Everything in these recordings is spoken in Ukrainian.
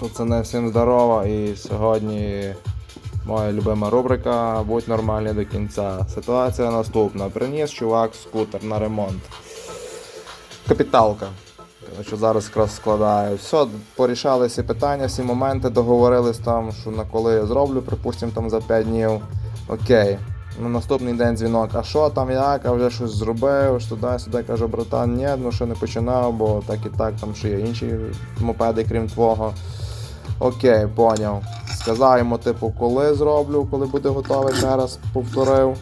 Пацани, всім здорово і сьогодні моя любима рубрика Будь нормальний до кінця. Ситуація наступна. Приніс чувак скутер на ремонт. Капіталка. Що зараз якраз складаю. Все, порішали всі питання, всі моменти, договорились там, що на коли я зроблю, припустимо, там за 5 днів. Окей. Ну, наступний день дзвінок, а що там як, а вже щось зробив, що туди-сюди кажу, братан, ні, ну що не починав, бо так і так, там ще є інші мопеди, крім твого. Окей, поняв. Сказав йому, типу, коли зроблю, коли буде готовий, ще раз повторив.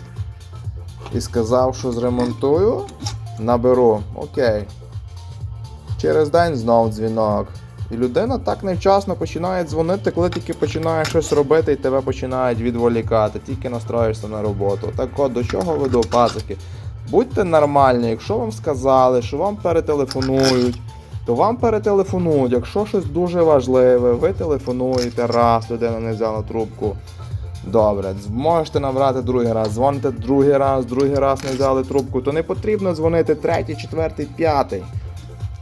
І сказав, що зремонтую, наберу. Окей. Через день знов дзвінок. І людина так невчасно починає дзвонити, коли тільки починає щось робити і тебе починають відволікати, тільки настроїшся на роботу. Так от до чого веду, пацики? Будьте нормальні, якщо вам сказали, що вам перетелефонують, то вам перетелефонують. Якщо щось дуже важливе, ви телефонуєте раз, людина не взяла трубку. Добре, можете набрати другий раз, дзвоните другий раз, другий раз не взяли трубку, то не потрібно дзвонити третій, четвертий, п'ятий.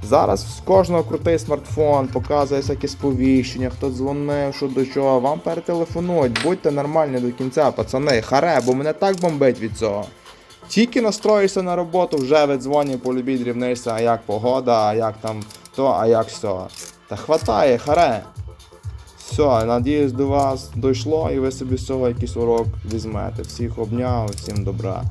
Зараз з кожного крутий смартфон, показує всякі сповіщення, хто дзвонив, що до чого. Вам перетелефонують, будьте нормальні до кінця, пацани, харе, бо мене так бомбить від цього. Тільки настроїшся на роботу, вже видзвонює, полюбі дрібнишся, а як погода, а як там то, а як все. Та хватає, харе. Все, надіюсь, до вас дійшло і ви собі з цього якийсь урок візьмете. Всіх обняв, всім добра.